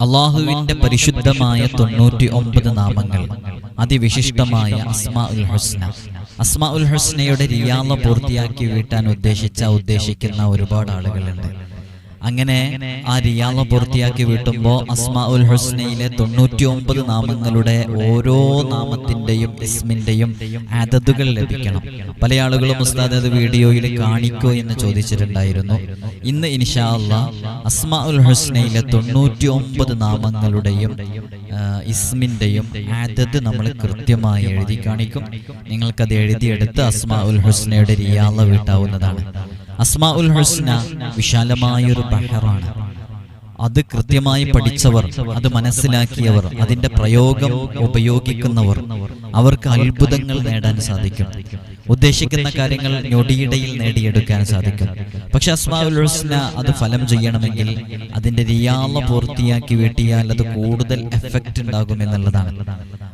അള്ളാഹുവിന്റെ പരിശുദ്ധമായ തൊണ്ണൂറ്റി ഒമ്പത് നാമങ്ങൾ അതിവിശിഷ്ടമായ അസ്മാ ഉൽ ഹുസ്ന. അസ്മാ ഉൽ ഹുസ്നയുടെ റിയാള പൂർത്തിയാക്കി വീട്ടാൻ ഉദ്ദേശിച്ച ഉദ്ദേശിക്കുന്ന ഒരുപാട് ആളുകളുണ്ട്. അങ്ങനെ ആ റിയാള പൂർത്തിയാക്കി വീട്ടുമ്പോൾ അസ്മാ ഉൽ ഹുസ്നയിലെ തൊണ്ണൂറ്റി ഒമ്പത് നാമങ്ങളുടെ ഓരോ നാമത്തിന്റെയും ഇസ്മിന്റെയും അതതുകൾ ലഭിക്കണം. പല ആളുകളും ഉസ്താദ് അത് വീഡിയോയിൽ കാണിക്കോ എന്ന് ചോദിച്ചിട്ടുണ്ടായിരുന്നു. ഇന്ന് ഇൻഷാ അല്ല അസ്മാ ഉൽ ഹുസ്നയിലെ തൊണ്ണൂറ്റി ഒമ്പത് നാമങ്ങളുടെയും ഇസ്മിന്റെയും ഇസ്മിന്റെയും അതത് നമ്മൾ കൃത്യമായി എഴുതി കാണിക്കും. നിങ്ങൾക്കത് എഴുതിയെടുത്ത് അസ്മാ ഉൽ ഹുസ്നയുടെ റിയാള വീട്ടാവുന്നതാണ്. അസ്മാ ഉൽ ഹുസ്ന വിശാലമായൊരു ബഹറാണ്. അത് കൃത്യമായി പഠിച്ചവർ അത് മനസ്സിലാക്കിയവർ അതിന്റെ പ്രയോഗം ഉപയോഗിക്കുന്നവർ അവർക്ക് അത്ഭുതങ്ങൾ നേടാൻ സാധിക്കും. ഉദ്ദേശിക്കുന്ന കാര്യങ്ങൾ ഞൊടിയിടയിൽ നേടിയെടുക്കാൻ സാധിക്കും. പക്ഷെ അസ്മാഉൽ ഹുസ്ന അത് ഫലം ചെയ്യണമെങ്കിൽ അതിന്റെ റിയാള പൂർത്തിയാക്കി വീട്ടിയാൽ അത് കൂടുതൽ എഫക്റ്റ് ഉണ്ടാകും എന്നുള്ളതാണ്.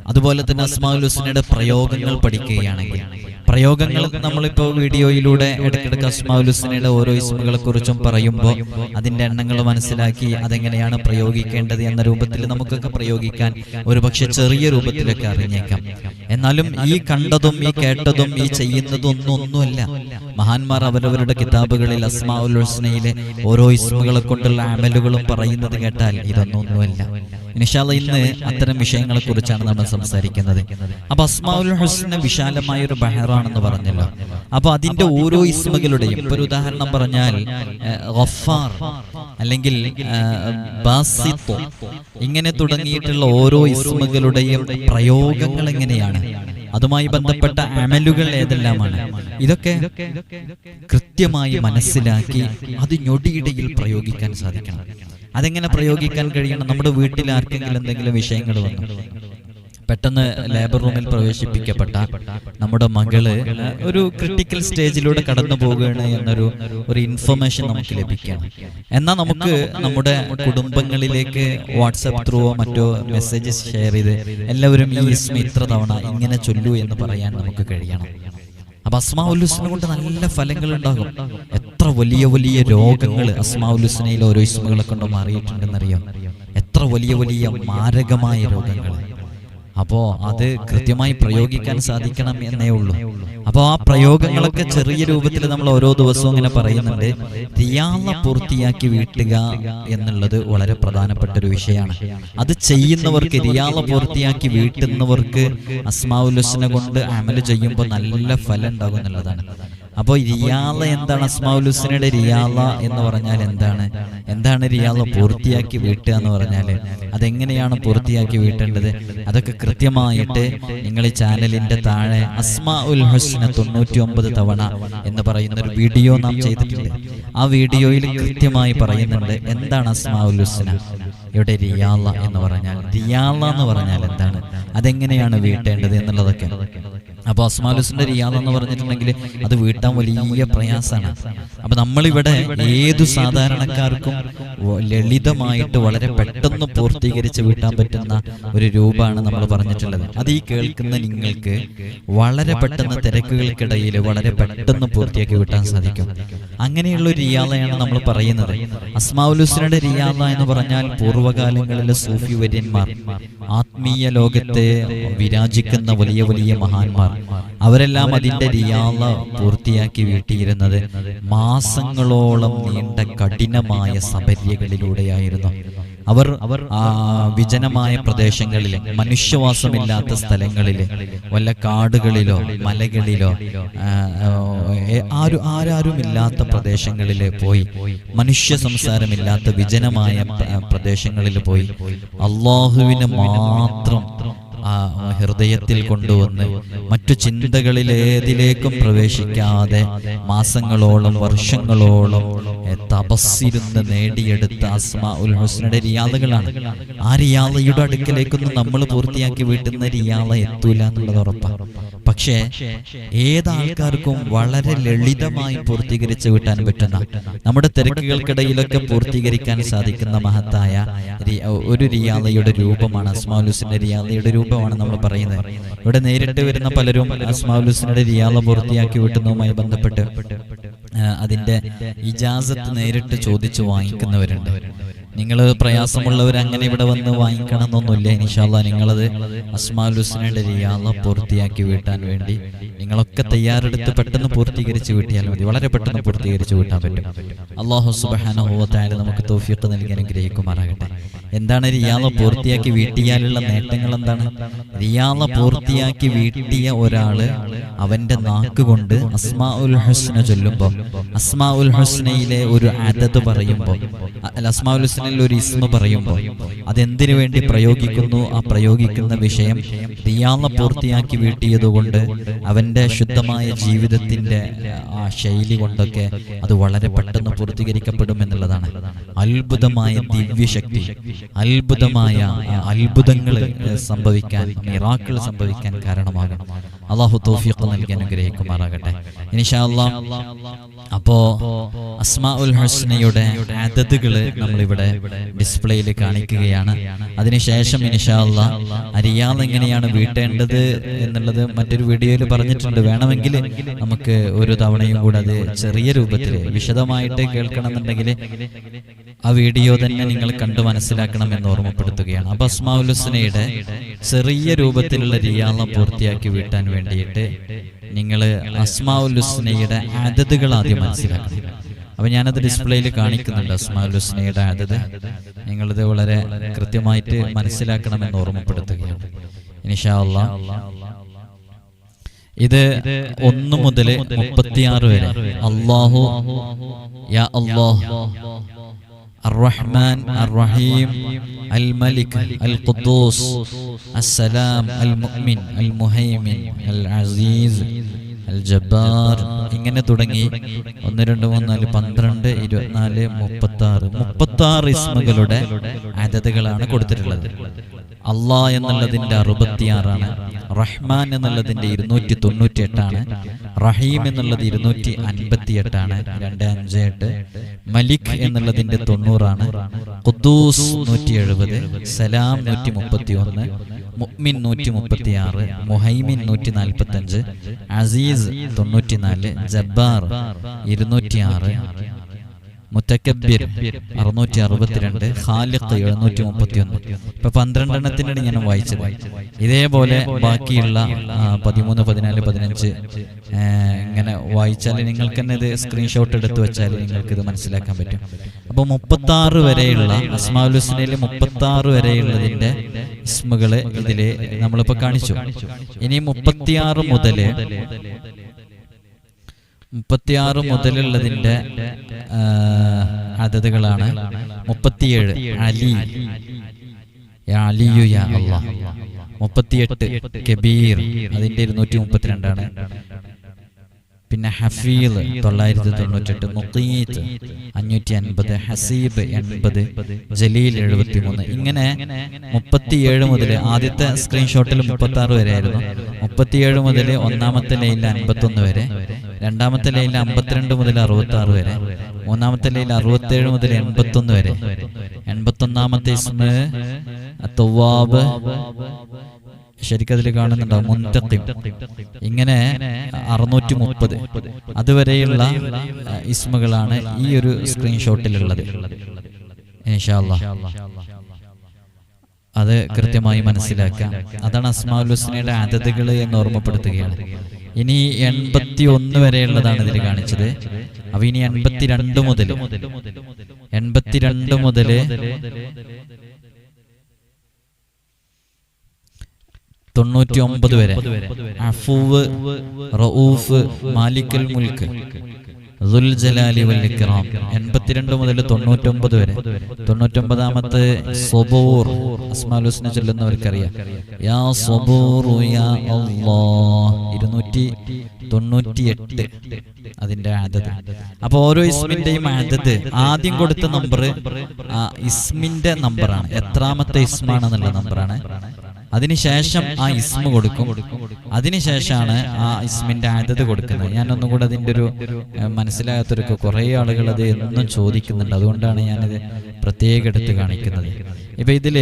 അതുപോലെ തന്നെ അസ്മാഉൽ ഹുസ്നയുടെ പ്രയോഗങ്ങൾ പഠിക്കുകയാണെങ്കിൽ പ്രയോഗങ്ങൾ നമ്മളിപ്പോ വീഡിയോയിലൂടെ ഇടയ്ക്കിടയ്ക്ക് അസ്മാഉൽ ഹുസ്നയുടെ ഓരോ ഇസ്മുകളെ കുറിച്ചും പറയുമ്പോൾ അതിന്റെ എണ്ണങ്ങൾ മനസ്സിലാക്കി അതെങ്ങനെയാണ് പ്രയോഗിക്കേണ്ടത് എന്ന രൂപത്തിൽ നമുക്കൊക്കെ പ്രയോഗിക്കാൻ ഒരുപക്ഷെ ചെറിയ രൂപത്തിലൊക്കെ അറിഞ്ഞേക്കാം. എന്നാലും ഈ കണ്ടതും ഈ കേട്ടതും ഈ ചെയ്യുന്നതും ഒന്നും ഒന്നുമല്ല. മഹാന്മാർ അവരവരുടെ കിതാബുകളിൽ അസ്മാഉൽ ഹുസ്നയിലെ ഓരോ ഇസ്മുകളെ കൊണ്ടുള്ള അമലുകളും പറയുന്നത് കേട്ടാൽ ഇതൊന്നും ഒന്നുമല്ല. ഇൻഷാല്ല ഇന്ന് അത്തരം വിഷയങ്ങളെ കുറിച്ചാണ് നമ്മൾ സംസാരിക്കുന്നത്. അപ്പൊ അസ്മാഉൽ ഹുസ്ന വിശാലമായ ഒരു ബഹറാണെന്ന് പറഞ്ഞല്ലോ. അപ്പൊ അതിന്റെ ഓരോ ഇസ്മുകളുടെയും ഇപ്പൊ ഒരു ഉദാഹരണം പറഞ്ഞാൽ ഗഫാർ അല്ലെങ്കിൽ ഇങ്ങനെ തുടങ്ങിയിട്ടുള്ള ഓരോ ഇസ്മുകളുടെയും പ്രയോഗങ്ങൾ എങ്ങനെയാണ്? അതുമായി ബന്ധപ്പെട്ട അമലുകൾ ഏതെല്ലാമാണ്? ഇതൊക്കെ കൃത്യമായി മനസ്സിലാക്കി അത് ഞൊടിയിടയിൽ പ്രയോഗിക്കാൻ സാധിക്കണം. അതെങ്ങനെ പ്രയോഗിക്കാൻ കഴിയണം? നമ്മുടെ വീട്ടിൽ ആർക്കെങ്കിലും എന്തെങ്കിലും വിഷയങ്ങൾ വന്നു. പെട്ടെന്ന് ലേബർ റൂമിൽ പ്രവേശിപ്പിക്കപ്പെട്ട നമ്മുടെ മകൾ ഒരു ക്രിട്ടിക്കൽ സ്റ്റേജിലൂടെ കടന്നു പോവുകയാണ് എന്നൊരു ഒരു ഇൻഫർമേഷൻ നമുക്ക് ലഭിക്കണം എന്നാൽ നമുക്ക് നമ്മുടെ കുടുംബങ്ങളിലേക്ക് വാട്സപ്പ് ത്രൂവോ മറ്റോ മെസ്സേജസ് ഷെയർ ചെയ്ത് എല്ലാവരും ഈ ഇസ്മ ഇത്ര തവണ ഇങ്ങനെ ചൊല്ലു എന്ന് പറയാൻ നമുക്ക് കഴിയണം. അപ്പൊ അസ്മാവുലുസ്നെ കൊണ്ട് നല്ല ഫലങ്ങൾ ഉണ്ടാകും. എത്ര വലിയ വലിയ രോഗങ്ങൾ അസ്മാവുലുസ്നയിൽ ഓരോ ഇസ്മുകളെ കൊണ്ട് മാറിയിട്ടുണ്ടെന്നറിയാം. എത്ര വലിയ വലിയ മാരകമായ രോഗങ്ങൾ അപ്പോ അത് കൃത്യമായി പ്രയോഗിക്കാൻ സാധിക്കണം എന്നേ ഉള്ളൂ. അപ്പോൾ ആ പ്രയോഗങ്ങളൊക്കെ ചെറിയ രൂപത്തിൽ നമ്മൾ ഓരോ ദിവസവും ഇങ്ങനെ പറയുന്നുണ്ട്. റിയാള പൂർത്തിയാക്കി വീട്ടുക എന്നുള്ളത് വളരെ പ്രധാനപ്പെട്ട ഒരു വിഷയമാണ്. അത് ചെയ്യുന്നവർക്ക് റിയാള പൂർത്തിയാക്കി വീട്ടുന്നവർക്ക് അസ്മാഉലുസ്നെ കൊണ്ട് അമൽ ചെയ്യുമ്പോൾ നല്ല ഫലം ഉണ്ടാകും എന്നുള്ളതാണ്. അപ്പോൾ റിയാള എന്താണ് അസ്മാലുസിനയുടെ റിയാള എന്ന് പറഞ്ഞാൽ എന്താണ്? എന്താണ് റിയാള പൂർത്തിയാക്കി വീട്ടുക എന്ന് പറഞ്ഞാൽ അതെങ്ങനെയാണ് പൂർത്തിയാക്കി വീട്ടേണ്ടത്? അതൊക്കെ കൃത്യമായിട്ട് നിങ്ങൾ ഈ ചാനലിന്റെ താഴെ അസ്മാ ഉൽ ഹുസ്ന തൊണ്ണൂറ്റി ഒമ്പത് തവണ എന്ന് പറയുന്ന ഒരു വീഡിയോ നാം ചെയ്തിട്ടുണ്ട്. ആ വീഡിയോയിൽ കൃത്യമായി പറയുന്നുണ്ട് എന്താണ് അസ്മാ ഉൽ ഹുസ്ന? ഇവിടെ റിയാള എന്ന് പറഞ്ഞാൽ റിയാള എന്ന് പറഞ്ഞാൽ എന്താണ്? അതെങ്ങനെയാണ് വീട്ടേണ്ടത് എന്നുള്ളതൊക്കെ. അപ്പൊ അസ്മാലുസിന്റെ റിയാദ് എന്ന് പറഞ്ഞിട്ടുണ്ടെങ്കിൽ അത് വീട്ടാൻ വലിയ പ്രയാസമാണ്. അപ്പൊ നമ്മളിവിടെ ഏതു സാധാരണക്കാർക്കും ലളിതമായിട്ട് വളരെ പെട്ടെന്ന് പൂർത്തീകരിച്ച് വീട്ടാൻ പറ്റുന്ന ഒരു രൂപമാണ് നമ്മൾ പറഞ്ഞിട്ടുള്ളത്. അത് ഈ കേൾക്കുന്ന നിങ്ങൾക്ക് വളരെ പെട്ടെന്ന് തിരക്കുകൾക്കിടയിൽ വളരെ പെട്ടെന്ന് പൂർത്തിയാക്കി വീട്ടാൻ സാധിക്കും. അങ്ങനെയുള്ള ഒരു റിയാദയാണ് നമ്മൾ പറയുന്നത്. അസ്മാവുലുസിനുടെ റിയാദ എന്ന് പറഞ്ഞാൽ പൂർവകാലങ്ങളിലെ സൂഫി വര്യന്മാർ ആത്മീയ ലോകത്തെ വിരാജിക്കുന്ന വലിയ വലിയ മഹാന്മാർ. അവരെല്ലാം അതിന്റെ റിയാള പൂർത്തിയാക്കി വീട്ടിയിരുന്നത് മാസങ്ങളോളം നീണ്ട കഠിനമായ സബര്യകളിലൂടെയായിരുന്നു അവർ അവർ വിജനമായ പ്രദേശങ്ങളിൽ മനുഷ്യവാസമില്ലാത്ത സ്ഥലങ്ങളിൽ വല്ല കാടുകളിലോ മലകളിലോ ആരും ആരാരും ഇല്ലാത്ത പ്രദേശങ്ങളിൽ പോയി മനുഷ്യ സംസാരമില്ലാത്ത വിജനമായ പ്ര- പ്രദേശങ്ങളിൽ പോയി അള്ളാഹുവിന് മാത്രം ആ ഹൃദയത്തിൽ കൊണ്ടുവന്ന് മറ്റു ചിന്തകളിൽ ഏതിലേക്കും പ്രവേശിക്കാതെ മാസങ്ങളോളം വർഷങ്ങളോളം തപസ്സിരുന്ന് നേടിയെടുത്ത അസ്മാ ഉൽ ഹുസ്നയുടെ റിയാദകളാണ്. ആ റിയാദയുടെ അടുക്കലേക്കൊന്നും നമ്മൾ പൂർത്തിയാക്കി വീട്ടുന്ന റിയാദ എത്തൂല എന്നുള്ളത് ഉറപ്പാണ് പക്ഷേ ഏതാൾക്കാർക്കും വളരെ ലളിതമായി പൂർത്തീകരിച്ച് കിട്ടാൻ പറ്റുന്ന നമ്മുടെ തിരക്കുകൾക്കിടയിലൊക്കെ പൂർത്തീകരിക്കാൻ സാധിക്കുന്ന മഹത്തായ ഒരു റിയാലയുടെ രൂപമാണ് അസ്മാലുസിന്റെ റിയാലയുടെ രൂപമാണ് നമ്മൾ പറയുന്നത്. ഇവിടെ നേരിട്ട് വരുന്ന പലരും അസ്മാലുസിന്റെ റിയാല പൂർത്തിയാക്കി വിട്ടുന്നതുമായി ബന്ധപ്പെട്ട് അതിന്റെ ഇജാസത്ത് നേരിട്ട് ചോദിച്ചു വാങ്ങിക്കുന്നവരുണ്ട്. നിങ്ങൾ പ്രയാസമുള്ളവർ അങ്ങനെ ഇവിടെ വന്ന് വാങ്ങിക്കണം എന്നൊന്നുമില്ല ഇൻഷാല്ല നിങ്ങളത് ഹുസ്നയുടെ റിയാള പൂർത്തിയാക്കി വീട്ടാൻ വേണ്ടി നിങ്ങളൊക്കെ തയ്യാറെടുത്ത് പെട്ടെന്ന് പൂർത്തീകരിച്ച് വീട്ടിയാൽ മതി. വളരെ പെട്ടെന്ന് പൂർത്തീകരിച്ച് വീട്ടാൻ പറ്റും. അള്ളാഹു സുബാനുഭവത്തായ നമുക്ക് തോഫിയൊക്കെ നൽകി അനുഗ്രഹിക്കുമാറാകട്ടെ. എന്താണ് റിയാള പൂർത്തിയാക്കി വീട്ടിയാലുള്ള നേട്ടങ്ങൾ എന്താണ്? റിയാള പൂർത്തിയാക്കി വീട്ടിയ ഒരാൾ അവന്റെ നാക്ക് കൊണ്ട് അസ്മാ ഉൽ ഹുസ്ന ചൊല്ലുമ്പോൾ അസ്മാ ഉൽ ഹുസ്നയിലെ ഒരു അതത് പറയുമ്പോൾ അസ്മാ ഉൽ ഹുസ്നയിൽ ഒരു ഇസ്മ പറയുമ്പോൾ അതെന്തിനു വേണ്ടി പ്രയോഗിക്കുന്നു? ആ പ്രയോഗിക്കുന്ന? വിഷയം റിയാള പൂർത്തിയാക്കി വീട്ടിയതുകൊണ്ട് അവന്റെ ശുദ്ധമായ ജീവിതത്തിന്റെ ആ ശൈലി കൊണ്ടൊക്കെ അത് വളരെ പെട്ടെന്ന് പൂർത്തീകരിക്കപ്പെടും എന്നുള്ളതാണ്. അത്ഭുതമായ ദിവ്യശക്തി. അത്ഭുതമായ അത്ഭുതങ്ങൾ സംഭവിക്കാൻ മിറാക്കൾ സംഭവിക്കാൻ കാരണമാകണം. അള്ളാഹു തോഫിയൊക്കെ നൽകി അനുഗ്രഹിക്കുമാറാകട്ടെ. ഇൻഷാ അല്ലാ അപ്പോ അസ്മാ ഉൽ ഹസ്നയുടെ അതതുകൾ നമ്മളിവിടെ ഡിസ്പ്ലേയിൽ കാണിക്കുകയാണ്. അതിനുശേഷം ഇനിഷാല്ല അരിയാന്ന് എങ്ങനെയാണ് വീട്ടേണ്ടത് എന്നുള്ളത് മറ്റൊരു വീഡിയോയിൽ പറഞ്ഞിട്ടുണ്ട്. വേണമെങ്കിൽ നമുക്ക് ഒരു തവണയും കൂടെ അത് ചെറിയ രൂപത്തിൽ വിശദമായിട്ട് കേൾക്കണമെന്നുണ്ടെങ്കിൽ ആ വീഡിയോ തന്നെ നിങ്ങൾ കണ്ടു മനസ്സിലാക്കണം എന്ന് ഓർമ്മപ്പെടുത്തുകയാണ്. അപ്പൊ ചെറിയ രൂപത്തിലുള്ള റിയാള പൂർത്തിയാക്കി വീട്ടാൻ വേണ്ടിയിട്ട് നിങ്ങൾ അസ്മാ ഹുസ്നയുടെ അതതുകൾ ആദ്യം മനസ്സിലാക്കണം. അപ്പൊ ഞാനത് ഡിസ്പ്ലേയിൽ കാണിക്കുന്നുണ്ട് അസ്മാ ഉൽ ഹുസ്നയുടെ അതത്. നിങ്ങളിത് വളരെ കൃത്യമായിട്ട് മനസ്സിലാക്കണമെന്ന് ഓർമ്മപ്പെടുത്തുകയാണ്. അല്ലാ ഇത് ഒന്ന് മുതൽ മുപ്പത്തിയാറ് വരെ. അള്ളാഹു യാ الرحمن الرحيم الملك القدوس السلام المؤمن المهيمن العزيز الجبار ഇങ്ങനെ തുടങ്ങി ഒന്ന് രണ്ട് മൂന്ന് നാല് പന്ത്രണ്ട് ഇരുപത്തിനാല് മുപ്പത്തി ആറ് മുപ്പത്തി ആറ് ഇസ്മുകളുടെ അതതുകളാണ് കൊടുത്തിട്ടുള്ളത് അള്ളാ എന്നുള്ളതിന്റെ അറുപത്തിയാറാണ് റഹ്മാൻ എന്നുള്ളതിന്റെ ഇരുന്നൂറ്റി തൊണ്ണൂറ്റി എട്ടാണ് റഹീം എന്നുള്ളത് ഇരുന്നൂറ്റി അൻപത്തി എട്ടാണ് രണ്ട് അഞ്ച് എട്ട് മലിക് എന്നുള്ളതിന്റെ തൊണ്ണൂറാണ് ഖുദ്ദൂസ് നൂറ്റി എഴുപത് സലാം നൂറ്റി മുപ്പത്തി ഒന്ന് മുഅ്മിൻ നൂറ്റി മുപ്പത്തി ആറ് മുഹൈമിൻ നൂറ്റി നാൽപ്പത്തി അഞ്ച് അസീസ് തൊണ്ണൂറ്റിനാല് ജബ്ബാർ ഇരുന്നൂറ്റി ആറ് മുത്തക്കബിർ അറുന്നൂറ്റി അറുപത്തിരണ്ട് ഖാലിഖ് എഴുന്നൂറ്റി മുപ്പത്തി ഒന്ന് ഇപ്പൊ പന്ത്രണ്ടെണ്ണത്തിനാണ് ഞാൻ വായിച്ചത്. ഇതേപോലെ ബാക്കിയുള്ള പതിമൂന്ന് പതിനാല് പതിനഞ്ച് ഇങ്ങനെ വായിച്ചാൽ നിങ്ങൾക്ക് തന്നെ ഇത് സ്ക്രീൻഷോട്ട് എടുത്ത് വെച്ചാൽ നിങ്ങൾക്ക് ഇത് മനസ്സിലാക്കാൻ പറ്റും. അപ്പൊ മുപ്പത്തി ആറ് വരെയുള്ള അസ്മാലുസ്നയിൽ മുപ്പത്തി ആറ് വരെയുള്ളതിന്റെ ഇസ്മുകൾ ഇതിൽ നമ്മളിപ്പോ കാണിച്ചു. ഇനി മുപ്പത്തിയാറ് മുതൽ മുപ്പത്തിയാറ് മുതലുള്ളതിന്റെ അതതുകളാണ്. മുപ്പത്തിയേഴ് അലി. അലിയു മുപ്പത്തിയെട്ട് കബീർ. അതിന്റെ ഇരുന്നൂറ്റി മുപ്പത്തിരണ്ടാണ്. പിന്നെ ഹഫീൽ തൊള്ളായിരത്തി തൊണ്ണൂറ്റെട്ട് മുഖീത്ത് അഞ്ഞൂറ്റി അൻപത് ഹസീബ് എൺപത് ജലീൽ എഴുപത്തി മൂന്ന് ഇങ്ങനെ മുപ്പത്തിയേഴ് മുതൽ ആദ്യത്തെ സ്ക്രീൻഷോട്ടിൽ മുപ്പത്തി ആറ് വരെ ആയിരുന്നു മുപ്പത്തിയേഴ് മുതൽ ഒന്നാമത്തെ ലൈനിൽ അൻപത്തൊന്ന് വരെ രണ്ടാമത്തെ ലൈനിൽ അമ്പത്തിരണ്ട് മുതൽ അറുപത്തി ആറ് വരെ മൂന്നാമത്തെ ലൈനിൽ അറുപത്തേഴ് മുതൽ എൺപത്തൊന്ന് വരെ. എൺപത്തൊന്നാമത്തെ ഇസ്മ തവാബ് ശരിക്കും അതിൽ കാണുന്നുണ്ടാവും മുന്തഖിം ഇങ്ങനെ അറുന്നൂറ്റി മുപ്പത് അതുവരെയുള്ള ഇസ്മുകളാണ് ഈ ഒരു സ്ക്രീൻഷോട്ടിലുള്ളത്. അത് കൃത്യമായി മനസ്സിലാക്കാം. അതാണ് അസ്മാഉൽ ഹുസ്നയുടെ അതതുകൾ എന്ന് ഓർമ്മപ്പെടുത്തുകയാണ്. ഇനി എൺപത്തി ഒന്ന് വരെയുള്ളതാണ് ഇതിൽ കാണിച്ചത്. അപ്പൊ ഇനി എൺപത്തിരണ്ട് മുതൽ. എൺപത്തിരണ്ട് മുതൽ തൊണ്ണൂറ്റി ഒമ്പത് വരെ അഫൂവ് റഊഫ് മാലിക്കൽ മുൽക്ക് ജലാലി വൽ ഇക്റാം എൺപത്തിരണ്ട് മുതൽ തൊണ്ണൂറ്റൊമ്പത് വരെ. തൊണ്ണൂറ്റൊമ്പതാമത്തെ സൊബൂർ അസ്മാലുസിനെ ചൊല്ലുന്നവർക്കറിയാം. യാ സൊബൂറു യാ അല്ലാഹ്. ഇരുന്നൂറ്റി തൊണ്ണൂറ്റി എട്ട് അതിന്റെ ആദത്. അപ്പൊ ഓരോ ഇസ്മിന്റെയും ആദത് ആദ്യം കൊടുത്ത നമ്പർ ഇസ്മിന്റെ നമ്പറാണ്. എത്രാമത്തെ ഇസ്മാണെന്നുള്ള നമ്പറാണ്. അതിനുശേഷം ആ ഇസ്മ കൊടുക്കും. അതിനുശേഷമാണ് ആ ഇസ്മിന്റെ അതത് കൊടുക്കുന്നത്. ഞാൻ ഒന്നും കൂടെ അതിന്റെ ഒരു മനസ്സിലാകാത്തൊരു കുറെ ആളുകൾ അത് എന്നും ചോദിക്കുന്നുണ്ട്. അതുകൊണ്ടാണ് ഞാനത് പ്രത്യേകം എടുത്ത് കാണിക്കുന്നത്. ഇപ്പൊ ഇതിൽ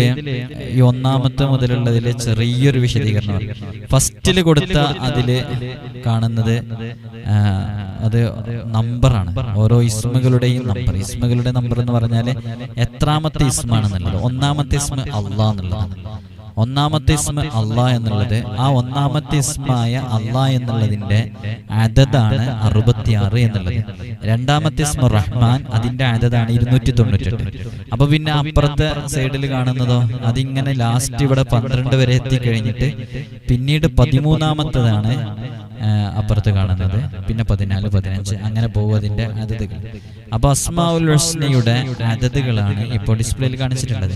ഈ ഒന്നാമത്തെ മുതലുള്ളതിൽ ചെറിയൊരു വിശദീകരണം ഫസ്റ്റിൽ കൊടുത്ത അതിൽ കാണുന്നത് അത് നമ്പറാണ്. ഓരോ ഇസ്മുകളുടെയും നമ്പർ. ഇസ്മുകളുടെ നമ്പർ എന്ന് പറഞ്ഞാൽ എത്രാമത്തെ ഇസ്മാണെന്നുള്ളത്. ഒന്നാമത്തെ ഇസ്മ അള്ളാഹ് എന്നുള്ളതാണ്. ഒന്നാമത്തെ ഇസ്മ അള്ളാഹ് എന്നുള്ളത് ആ ഒന്നാമത്തെ ഇസ്മായ അള്ളാഹ് എന്നുള്ളതിന്റെ അതതാണ് അറുപത്തിയാറ് എന്നുള്ളത്. രണ്ടാമത്തെ ഇസ്മ റഹ്മാൻ അതിന്റെ അതതാണ് ഇരുന്നൂറ്റി തൊണ്ണൂറ്റെട്ട് അപ്പൊ പിന്നെ അപ്പുറത്തെ സൈഡിൽ കാണുന്നതോ അതിങ്ങനെ ലാസ്റ്റ് ഇവിടെ പന്ത്രണ്ട് വരെ എത്തിക്കഴിഞ്ഞിട്ട് പിന്നീട് പതിമൂന്നാമത്തതാണ് അപ്പുറത്ത് കാണുന്നത്. പിന്നെ പതിനാല് പതിനഞ്ച് അങ്ങനെ പോകും അതിന്റെ അതതുകൾ അപ്പൊ അസ്മാഉൽ ഹുസ്നയുടെ അതതുകളാണ് ഇപ്പോൾ ഡിസ്പ്ലേയിൽ കാണിച്ചിട്ടുള്ളത്.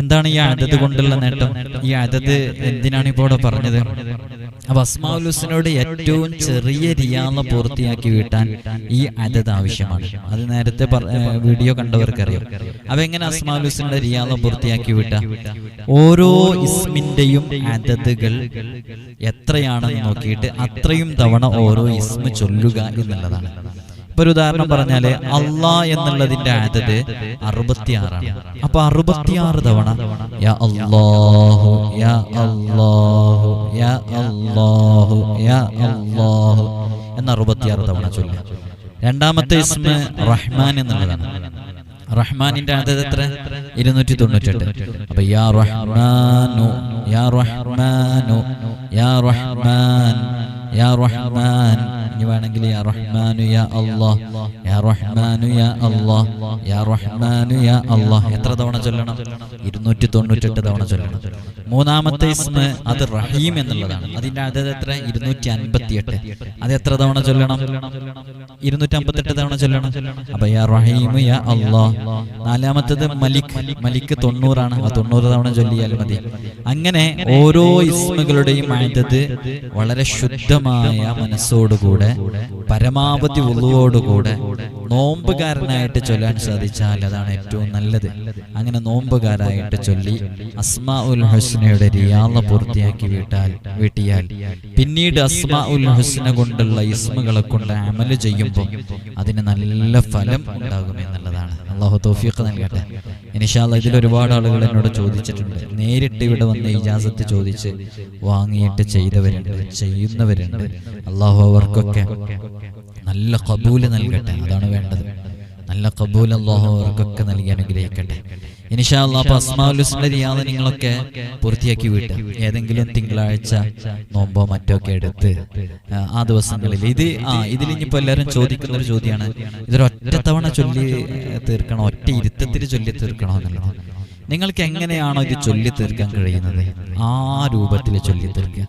എന്താണ് ഈ അതത് കൊണ്ടുള്ള നേട്ടം? ഈ അതത് എന്തിനാണ് ഇപ്പോൾ പറഞ്ഞത്? അപ്പൊ അസ്മാലുസിനോട് ഏറ്റവും ചെറിയ റിയാള പൂർത്തിയാക്കി വീട്ടാൻ ഈ അതത് ആവശ്യമാണ്. അത് നേരത്തെ വീഡിയോ കണ്ടവർക്ക് വീഡിയോ കണ്ടവർക്കറിയാം. അപ്പൊ എങ്ങനെ അസ്മാഉൽ ഹുസ്നയുടെ റിയാള പൂർത്തിയാക്കി വീട്ടാ? ഓരോ ഇസ്മിന്റെയും അതതുകൾ എത്രയാണെന്ന് നോക്കിയിട്ട് അത്രയും തവണ ഓരോ ഇസ്മ ചൊല്ലുക എന്നുള്ളതാണ്. ഇപ്പൊ ഒരു ഉദാഹരണം പറഞ്ഞാൽ അള്ളാ എന്നുള്ളതിന്റെ ആദത് അറുപത്തിയാറാണ്. അപ്പൊ അറുപത്തിയാറ് തവണ യാ അല്ലാഹു യാ അല്ലാഹു യാ അല്ലാഹു യാ അല്ലാഹു എന്ന അറുപത്തിയാറ് തവണ ചൊല്ലുക രണ്ടാമത്തെ ഇസ്മ റഹ്മാൻ എന്നുള്ളതാണ്. റഹ്മാനിന്റെ ആദത് എത്ര? ഇരുന്നൂറ്റി തൊണ്ണൂറ്റെട്ട് അപ്പൊ യാ റഹ്മാനു യാ റഹ്മാനു യാ റഹ്മാൻ. യാ റഹ്മാൻ. ഇനി വേണമെങ്കിൽ യാ റഹ്മാനു യാ അല്ലാഹ് യാ റഹ്മാനു യാ അല്ലാഹ് യാ റഹ്മാനു യാ അല്ലാഹ് എത്ര തവണ ചൊല്ലണം? ഇരുന്നൂറ്റി തൊണ്ണൂറ്റെട്ട് തവണ ചൊല്ലണം. മൂന്നാമത്തെ ഇസ്മ അത് റഹീം എന്നുള്ളതാണ്. അതിന്റെ അതത് എത്ര? ഇരുന്നൂറ്റി അൻപത്തി എട്ട് അത് എത്ര തവണ ചൊല്ലണം? ഇരുന്നൂറ്റി അമ്പത്തെട്ട് തവണ ചൊല്ലണം. അപ്പൊ യാ റഹീം യാ അല്ലാഹ് നാലാമത്തത് മലിക്. മലിക് തൊണ്ണൂറാണ്. ആ തൊണ്ണൂറ് തവണ ചൊല്ലിയാൽ മതി. അങ്ങനെ ഓരോ ഇസ്മുകളുടെയും ആയതത് വളരെ ശുദ്ധമായ മനസ്സോടുകൂടെ പരമാവധി ഉള്ളുവോടുകൂടെ നോമ്പുകാരനായിട്ട് ചൊല്ലാൻ സാധിച്ചാൽ അതാണ് ഏറ്റവും നല്ലത്. അങ്ങനെ നോമ്പുകാരായിട്ട് ചൊല്ലി അസ്മാ ഉൽ ഹുസ്നയുടെ റിയാള പൂർത്തിയാക്കി വീട്ടാൽ വീട്ടിയാൽ പിന്നീട് അസ്മാ ഉൽ ഹുസ്ന കൊണ്ടുള്ള ഇസ്മുകളെ കൊണ്ട് അമൽ ചെയ്യുമ്പോൾ അതിന് നല്ല ഫലം ഉണ്ടാകും എന്നുള്ളതാണ്. അള്ളാഹു തൗഫീഖ് നൽകട്ടെ. ഇനിഷാല്ല ഇതിൽ ഒരുപാട് ആളുകൾ എന്നോട് ചോദിച്ചിട്ടുണ്ട്. നേരിട്ട് ഇവിടെ വന്ന് ഇജാസത്ത് ചോദിച്ച് വാങ്ങിയിട്ട് ചെയ്തവരുണ്ട് ചെയ്യുന്നവരുണ്ട്. അള്ളാഹു അവർക്കൊക്കെ നല്ല കബൂൽ നൽകട്ടെ. അതാണ് വേണ്ടത്. നല്ല കബൂൽ അള്ളാഹു അവർക്കൊക്കെ നൽകി അനുഗ്രഹിക്കട്ടെ. ഇനിഷാല്ല അപ്പൊ അസ്മാലുസ്ലിന്റെ റിയാദ നിങ്ങളൊക്കെ പൂർത്തിയാക്കി വിട്ട്. ഏതെങ്കിലും തിങ്കളാഴ്ച നോമ്പോ മറ്റോ ഒക്കെ എടുത്ത് ആ, ദിവസങ്ങളിൽ. ഇത് ആ ഇതിൽ ഇനിയിപ്പോ എല്ലാവരും ചോദിക്കുന്ന ഒരു ചോദ്യമാണ്. ഇതൊരൊറ്റ ഒറ്റ തവണ ചൊല്ലി തീർക്കണോ? ഒറ്റ ഇരുത്തത്തിൽ ചൊല്ലി തീർക്കണോ എന്നുള്ളത്. നിങ്ങൾക്ക് എങ്ങനെയാണോ ഇത് ചൊല്ലി തീർക്കാൻ കഴിയുന്നത്? ആ രൂപത്തിൽ ചൊല്ലി തീർക്കുക.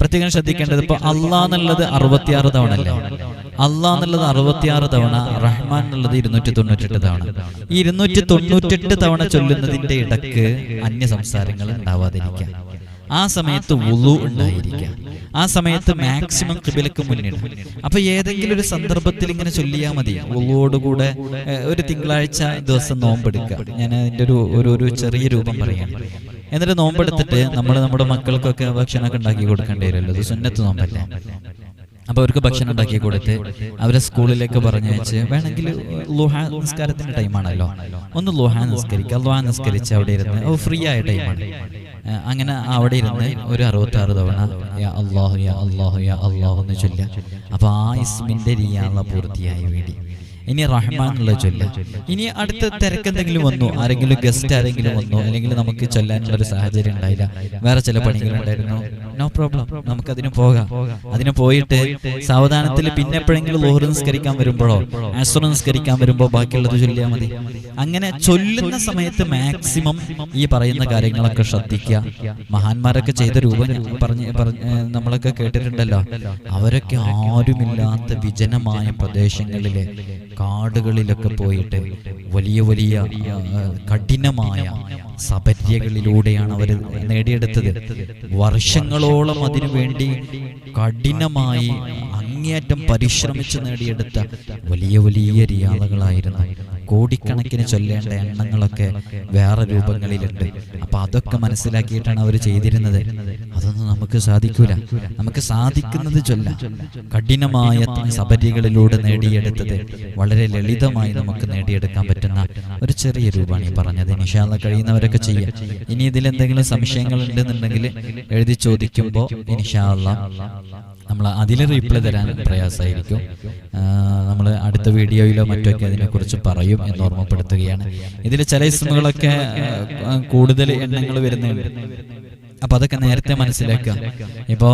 പ്രത്യേകം ശ്രദ്ധിക്കേണ്ടത് ഇപ്പൊ അള്ളാന്നുള്ളത് അറുപത്തിയാറ് തവണ അല്ലേ? അള്ളാ എന്നുള്ളത് അറുപത്തിയാറ് തവണ റഹ്മാൻ എന്നുള്ളത് ഇരുന്നൂറ്റി തൊണ്ണൂറ്റെട്ട് തവണ. ഈ ഇരുന്നൂറ്റി തൊണ്ണൂറ്റെട്ട് തവണ ചൊല്ലുന്നതിന്റെ ഇടയ്ക്ക് അന്യ സംസാരങ്ങൾ ഉണ്ടാവാതിരിക്കുക. ആ സമയത്ത് ഉളു ഉണ്ടായിരിക്കാം ആ സമയത്ത് മാക്സിമം കിബിലക്ക് മുന്നിടും അപ്പൊ ഏതെങ്കിലും ഒരു സന്ദർഭത്തിൽ ഇങ്ങനെ ചൊല്ലിയാൽ മതി. ഉളുവോടുകൂടെ ഒരു തിങ്കളാഴ്ച ദിവസം നോമ്പെടുക്കുക. ഞാൻ അതിന്റെ ഒരു ഒരു ചെറിയ രൂപം പറയാം. എന്നിട്ട് നോമ്പെടുത്തിട്ട് നമ്മൾ നമ്മുടെ മക്കൾക്കൊക്കെ ഭക്ഷണമൊക്കെ ഉണ്ടാക്കി കൊടുക്കേണ്ടി വരുമല്ലോ. സുന്നത്ത് നോമ്പല്ലേ? അപ്പൊ അവർക്ക് ഭക്ഷണം ഉണ്ടാക്കി കൊടുത്ത് അവരെ സ്കൂളിലേക്ക് പറഞ്ഞയച്ച് വേണമെങ്കിൽ ലുഹാ നിസ്കാരത്തിന്റെ ടൈമാണല്ലോ ഒന്ന് ലുഹാ നിസ്കരിക്കുക ലുഹാ നിസ്കരിച്ച് അവിടെ ഇരുന്ന് ഓ ഫ്രീ ആയ ടൈമാണ് അങ്ങനെ അവിടെ ഇരുന്ന് ഒരു അറുപത്തി ആറ് തവണ യാ അള്ളാഹു യാ അള്ളാഹു യാ അള്ളാഹു എന്ന് ചൊല്ലുക. അപ്പൊ ആ ഇസ്മിന്റെ റിയാള പൂർത്തിയായി വേണ്ടി. ഇനി റഹ്മാൻ ഉള്ള ചൊല്ല. ഇനി അടുത്ത തിരക്കെന്തെങ്കിലും വന്നു ആരെങ്കിലും ഗസ്റ്റ് ആരെങ്കിലും വന്നു അല്ലെങ്കിൽ നമുക്ക് ചൊല്ലാനുള്ള ഒരു സാഹചര്യം ഉണ്ടായില്ല. വേറെ ചില പണികളുണ്ടായിരുന്നു നോ പ്രോബ്ലം നമുക്ക് അതിന് പോകാം. അതിന് പോയിട്ട് സാവധാനത്തിൽ പിന്നെ എപ്പോഴെങ്കിലും ലോഹർ നിസ്കരിക്കാൻ വരുമ്പോഴോ ആസ്വർ നിസ്കരിക്കാൻ വരുമ്പോ ബാക്കിയുള്ളത് ചൊല്ലിയാൽ മതി. അങ്ങനെ ചൊല്ലുന്ന സമയത്ത് മാക്സിമം ഈ പറയുന്ന കാര്യങ്ങളൊക്കെ ശ്രദ്ധിക്കുക. മഹാന്മാരൊക്കെ ചെയ്ത രൂപം പറഞ്ഞ് നമ്മളൊക്കെ കേട്ടിട്ടുണ്ടല്ലോ. അവരൊക്കെ ആരുമില്ലാത്ത വിജനമായ പ്രദേശങ്ങളിലെ കാടുകളിലൊക്കെ പോയിട്ട് വലിയ വലിയ കഠിനമായ സപര്യകളിലൂടെയാണ് അവർ നേടിയെടുത്തത്. വർഷങ്ങളോളം അതിനു വേണ്ടി കഠിനമായി അങ്ങേയറ്റം പരിശ്രമിച്ച് നേടിയെടുത്ത വലിയ വലിയ റിയാദകളായിരുന്നു കോടിക്കണക്കിന് ചൊല്ലേണ്ട എണ്ണങ്ങളൊക്കെ വേറെ രൂപങ്ങളിലുണ്ട്. അപ്പൊ അതൊക്കെ മനസ്സിലാക്കിയിട്ടാണ് അവർ ചെയ്തിരുന്നത്. അതൊന്നും നമുക്ക് സാധിക്കൂല. നമുക്ക് സാധിക്കുന്നത് ചൊല്ല. കഠിനമായ സബരികളിലൂടെ നേടിയെടുത്തത് വളരെ ലളിതമായി നമുക്ക് നേടിയെടുക്കാൻ പറ്റുന്ന ഒരു ചെറിയ രൂപമാണ് ഈ പറഞ്ഞത്. നിഷാദ കഴിയുന്നവരൊക്കെ ചെയ്യാം. ഇനി ഇതിൽ എന്തെങ്കിലും സംശയങ്ങൾ ഉണ്ടെന്നുണ്ടെങ്കിൽ എഴുതി ചോദിക്കുമ്പോൾ ഇൻഷാല്ല നമ്മൾ അതിൽ റീപ്ലൈ തരാൻ പ്രയാസമായിരിക്കും നമ്മൾ അടുത്ത വീഡിയോയിലോ മറ്റൊക്കെ അതിനെക്കുറിച്ച് പറയും എന്ന് ഓർമ്മപ്പെടുത്തുകയാണ്. ഇതിൽ ചില ഇസ്മുകളൊക്കെ കൂടുതൽ എണ്ണങ്ങൾ വരുന്നുണ്ട്. അപ്പൊ അതൊക്കെ നേരത്തെ മനസ്സിലാക്കുക. ഇപ്പോ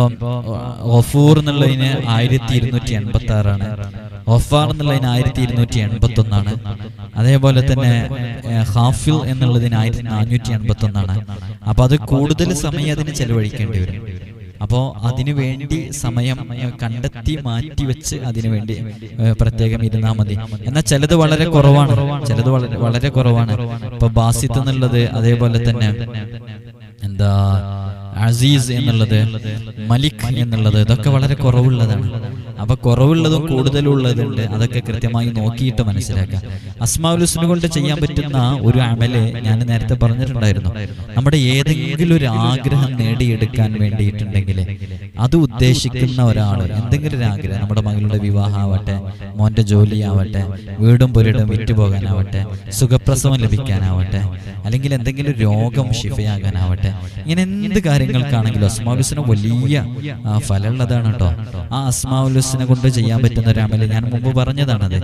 ഒഫൂർ എന്നുള്ളതിന് ആയിരത്തി ഇരുന്നൂറ്റി എൺപത്തി ആറാണ് ഒഫാർ എന്നുള്ളതിന് ആയിരത്തി ഇരുന്നൂറ്റി എൺപത്തി ഒന്നാണ് അതേപോലെ തന്നെ ഹാഫിൽ എന്നുള്ളതിന് ആയിരത്തി നാനൂറ്റി എൺപത്തി ഒന്നാണ് അപ്പൊ അത് കൂടുതൽ സമയം അതിന് ചെലവഴിക്കേണ്ടി വരും. അപ്പോൾ അതിനു വേണ്ടി സമയം കണ്ടെത്തി മാറ്റി വെച്ച് അതിനു വേണ്ടി പ്രത്യേകം ഇരുന്നാൽ മതി. എന്നാൽ ചിലത് വളരെ കുറവാണ്. ചിലത് വളരെ വളരെ കുറവാണ്. ഇപ്പൊ ബാസിത്ത് എന്നുള്ളത് അതേപോലെ തന്നെ എന്താ അസീസ് എന്നുള്ളത് മലിക് എന്നുള്ളത് ഇതൊക്കെ വളരെ കുറവുള്ളതാണ്. അപ്പൊ കുറവുള്ളതും കൂടുതലുള്ളതുണ്ട്. അതൊക്കെ കൃത്യമായി നോക്കിയിട്ട് മനസ്സിലാക്കാം. അസ്മാവുലുസിനെ കൊണ്ട് ചെയ്യാൻ പറ്റുന്ന ഒരു അമൽ ഞാൻ നേരത്തെ പറഞ്ഞിട്ടുണ്ടായിരുന്നു. നമ്മുടെ ഏതെങ്കിലും ഒരു ആഗ്രഹം നേടിയെടുക്കാൻ വേണ്ടിയിട്ടുണ്ടെങ്കിൽ അത് ഉദ്ദേശിക്കുന്ന ഒരാൾ എന്തെങ്കിലും ഒരു ആഗ്രഹം നമ്മുടെ മകളുടെ വിവാഹമാവട്ടെ മോന്റെ ജോലിയാവട്ടെ വീടും പുരടും വിറ്റുപോകാനാവട്ടെ സുഖപ്രസവം ലഭിക്കാനാവട്ടെ അല്ലെങ്കിൽ എന്തെങ്കിലും രോഗം ശിഫയാകാനാവട്ടെ ഇങ്ങനെ എന്ത് കാര്യങ്ങൾക്കാണെങ്കിലും അസ്മാവുലുസിന് വലിയ ഫലമുള്ളതാണ് കേട്ടോ. ആ അസ്മാവുലുസിനെ കൊണ്ട് ചെയ്യാൻ പറ്റുന്ന ഒരു അമൽ ഞാൻ മുമ്പ് പറഞ്ഞതാണത്.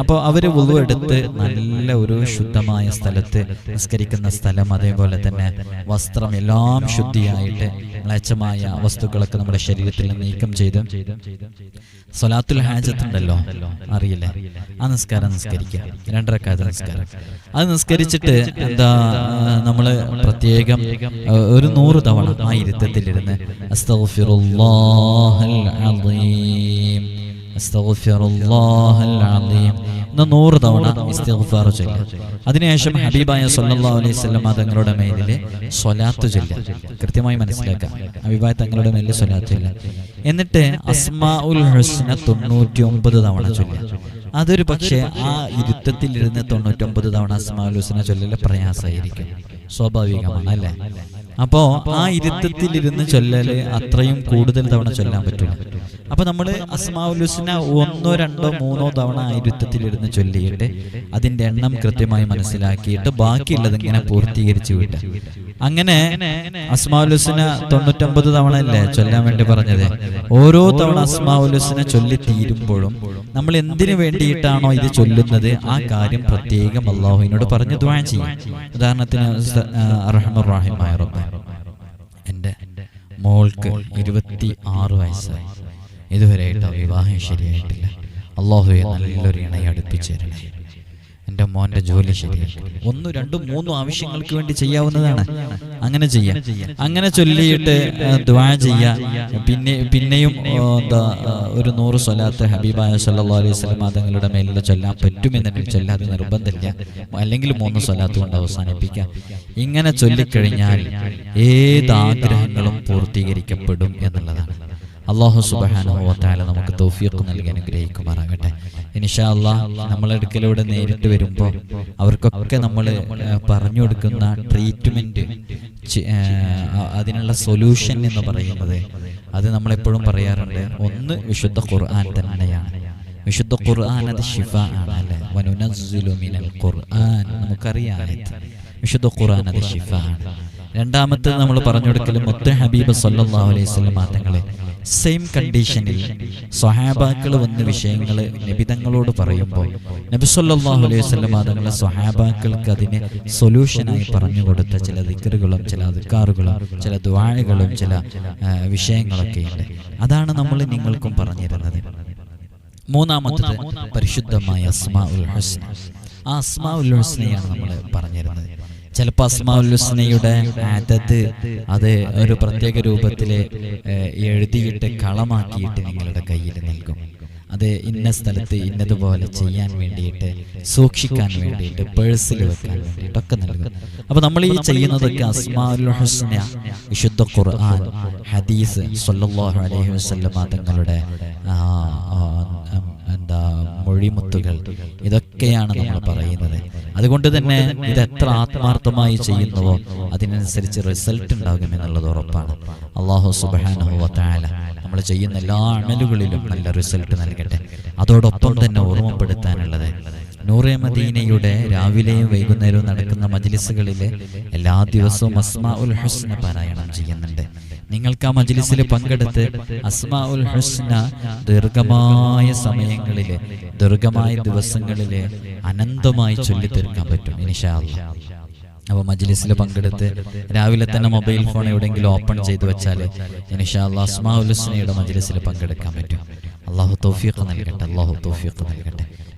അപ്പോൾ അവർ വുളു എടുത്ത് നല്ല ഒരു ശുദ്ധമായ സ്ഥലത്ത് നിസ്കരിക്കുന്ന സ്ഥലം അതേപോലെ തന്നെ വസ്ത്രം എല്ലാം ശുദ്ധിയായിട്ട് മ്ലേച്ഛമായ വസ്തുക്കളൊക്കെ നമ്മുടെ ശരീരത്തിൽ നീക്കം ചെയ്ത് സൊലാത്തുൽ ഹാജത്ത് ഉണ്ടല്ലോ അറിയില്ലേ? ആ നിസ്കാരം നിസ്കരിക്കുക. രണ്ടരക്കാത്ത നിസ്കാരം അത് നിസ്കരിച്ചിട്ട് എന്താ നമ്മൾ നമ്മൾ പ്രത്യേകം ഒരു നൂറ് തവണ ആ ഇരുത്തത്തിലിരുന്ന് അസ്തഗ്ഫിറുല്ലാഹൽ അളീം الله العظيم. നൂറ് തവണ ഇസ്തിഗ്ഫാർ ചൊല്ലുക അതിനുശേഷം ഹബീബായ സല്ലല്ലാഹു അലൈഹി വസല്ലം തങ്ങളുടെ മേലിൽ സ്വലാത്ത് ചൊല്ലുക. കൃത്യമായി മനസ്സിലാക്കുക. ഹബീബായ തങ്ങളുടെ മേലിൽ സ്വലാത്ത് ചൊല്ലുക. എന്നിട്ട് അസ്മാഉൽ ഹുസ്ന തൊണ്ണൂറ്റി ഒമ്പത് തവണ ചൊല്ലുക. അതൊരു പക്ഷേ ആ ഇരുത്തത്തിലിരുന്ന് തൊണ്ണൂറ്റൊമ്പത് തവണ അസ്മാഉൽ ഹുസ്ന ചൊല്ലല് പ്രയാസമായിരിക്കും. സ്വാഭാവികമാണ് അല്ലേ? അപ്പോ ആ ഇരുത്തത്തിലിരുന്ന് ചൊല്ലല് അത്രയും കൂടുതൽ തവണ ചൊല്ലാൻ പറ്റില്ല അപ്പൊ നമ്മൾ അസ്മാവുലുസിന ഒന്നോ രണ്ടോ മൂന്നോ തവണ ആയിരുത്തത്തിലിരുന്ന് ചൊല്ലിയിട്ട് അതിന്റെ എണ്ണം കൃത്യമായി മനസ്സിലാക്കിയിട്ട് ബാക്കിയുള്ളത് ഇങ്ങനെ പൂർത്തീകരിച്ചു വിട്ട. അങ്ങനെ അസ്മാവുലുസിന തൊണ്ണൂറ്റൊമ്പത് തവണ അല്ലേ ചൊല്ലാൻ വേണ്ടി പറഞ്ഞത്? ഓരോ തവണ അസ്മാവുലുസിന ചൊല്ലി തീരുമ്പോഴും നമ്മൾ എന്തിനു വേണ്ടിയിട്ടാണോ ഇത് ചൊല്ലുന്നത്? ആ കാര്യം പ്രത്യേകം അള്ളാഹുവിനോട് പറഞ്ഞു ദ്വാ ചെയ്യും. ഉദാഹരണത്തിന് എന്റെ എന്റെ മോൾക്ക് ഇരുപത്തി ആറ് വയസ്സായി. ഇതുവരെയായിട്ട് വിവാഹം ശരിയായിട്ടില്ല. അള്ളാഹു നല്ലൊരു ഇണയെ അടുപ്പിച്ചു എന്റെ എന്റെ മോന്റെ ജോലി ശരിയായിട്ട് ഒന്നും രണ്ടും മൂന്നും ആവശ്യങ്ങൾക്ക് വേണ്ടി ചെയ്യാവുന്നതാണ്. അങ്ങനെ ചെയ്യാം. അങ്ങനെ ചൊല്ലിയിട്ട് ദ്വാ ചെയ്യാം. പിന്നെ പിന്നെയും എന്താ ഒരു നൂറ് സ്വലാത്ത് ഹബീബായ സല്ലാ അലൈഹി വസല്ലം തങ്ങളുടെ മേലിൽ ചൊല്ലാൻ പറ്റുമെന്നുണ്ടെങ്കിൽ ചൊല്ലാതെ നിർബന്ധമില്ല. അല്ലെങ്കിൽ മൂന്ന് സ്വലാത്ത് കൊണ്ട് അവസാനിപ്പിക്കാം. ഇങ്ങനെ ചൊല്ലിക്കഴിഞ്ഞാൽ ഏത് ആഗ്രഹങ്ങളും പൂർത്തീകരിക്കപ്പെടും എന്നുള്ളതാണ്. അള്ളാഹു സുബാനുഭവത്താല നമുക്ക് തൗഫീഖ് നൽകി അനുഗ്രഹിക്കുമാറാകട്ടെ. ഇനിഷാ അള്ളാഹ് നമ്മളെടുക്കലൂടെ നേരിട്ട് വരുമ്പോൾ അവർക്കൊക്കെ നമ്മൾ പറഞ്ഞു കൊടുക്കുന്ന ട്രീറ്റ്മെന്റ് അതിനുള്ള സൊല്യൂഷൻ എന്ന് പറയുന്നത് അത് നമ്മളെപ്പോഴും പറയാറുണ്ട്. ഒന്ന് വിശുദ്ധ ഖുർആൻ തന്നെയാണ്. വിശുദ്ധ ഖുർആൻ അത് ഷിഫ ആണ് അല്ലേ ഖുർആൻ. നമുക്കറിയാം വിശുദ്ധ ഖുർആൻ അത് ഷിഫ ആണ്. രണ്ടാമത്തെ നമ്മൾ പറഞ്ഞു കൊടുക്കലും മുത്ത ഹബീബ് തങ്ങളെ സെയിം കണ്ടീഷനിൽ സ്വഹാബാക്കൾ വന്ന വിഷയങ്ങൾ നബിതങ്ങളോട് പറയുമ്പോൾ നബി സല്ലല്ലാഹു അലൈഹി വസല്ലം തങ്ങളെ സ്വഹാബാക്കൾക്ക് അതിന് സൊല്യൂഷനായി പറഞ്ഞു കൊടുത്ത ചില ദിക്കറുകളും ചില അധികാറുകളും ചില ദ്വാഴകളും ചില വിഷയങ്ങളൊക്കെ ഉണ്ട്. അതാണ് നമ്മൾ നിങ്ങൾക്കും പറഞ്ഞിരുന്നത്. മൂന്നാമത്തത് പരിശുദ്ധമായ അസ്മാ ഉൽ ഹുസ്ന. ആ അസ്മാ ഉൽ ഹുസ്നയാണ് നമ്മൾ പറഞ്ഞിരുന്നത്. ചിലപ്പോൾ അസ്മാ ഹുസ്നയുടെ അതത് അത് ഒരു പ്രത്യേക രൂപത്തിൽ എഴുതിയിട്ട് കളമാക്കിയിട്ട് നിങ്ങളുടെ കയ്യിൽ നൽകും. അത് ഇന്ന സ്ഥലത്ത് ഇന്നതുപോലെ ചെയ്യാൻ വേണ്ടിയിട്ട് സൂക്ഷിക്കാൻ വേണ്ടിയിട്ട് പേഴ്സിൽ വെക്കാൻ വേണ്ടിയിട്ടൊക്കെ നൽകും. അപ്പൊ നമ്മൾ ഈ ചെയ്യുന്നതൊക്കെ അസ്മാഉൽ ഹുസ്ന വിശുദ്ധ ഖുർആൻ ഹദീസ് സല്ലല്ലാഹു അലൈഹി വസല്ലമ തങ്ങളുടെ എന്താ മൊഴിമുത്തുകൾ ഇതൊക്കെയാണ് നമ്മൾ പറയുന്നത്. അതുകൊണ്ട് തന്നെ ഇത് എത്ര ആത്മാർത്ഥമായി ചെയ്യുന്നുവോ അതിനനുസരിച്ച് റിസൾട്ട് ഉണ്ടാകും എന്നുള്ളത് ഉറപ്പാണ്. അള്ളാഹു സുബ്ഹാനഹു വ നമ്മൾ ചെയ്യുന്ന എല്ലാ അമലുകളിലും നല്ല റിസൾട്ട് നൽകട്ടെ. അതോടൊപ്പം തന്നെ ഓർമ്മപ്പെടുത്താനുള്ളത് നൂറെ മദീനയുടെ രാവിലെയും വൈകുന്നേരവും നടക്കുന്ന മജ്ലിസുകളിൽ എല്ലാ ദിവസവും അസ്മാ ഉൽ ഹുസ്ന പാരായണം ചെയ്യുന്നുണ്ട്. നിങ്ങൾക്ക് ആ മജ്ലിസിൽ പങ്കെടുത്ത് അസ്മാഉൽ ഹുസ്ന ദീർഘമായ സമയങ്ങളിൽ ദീർഘമായ ദിവസങ്ങളിൽ അനന്തമായി ചൊല്ലിത്തീർക്കാൻ പറ്റും ഇനിഷാല്ല അപ്പൊ അപ്പോൾ മജ്ലിസിൽ പങ്കെടുത്ത് രാവിലെ തന്നെ മൊബൈൽ ഫോൺ എവിടെയെങ്കിലും ഓപ്പൺ ചെയ്തു വെച്ചാൽ ഇനിഷാല്ല അസ്മാ ഉൽ ഹുസ്നയുടെ മജ്ലിസിൽ പങ്കെടുക്കാൻ പറ്റും. അള്ളാഹു തൗഫീഖ് നൽകട്ടെ അള്ളാഹു തൗഫീഖ് നൽകട്ടെ.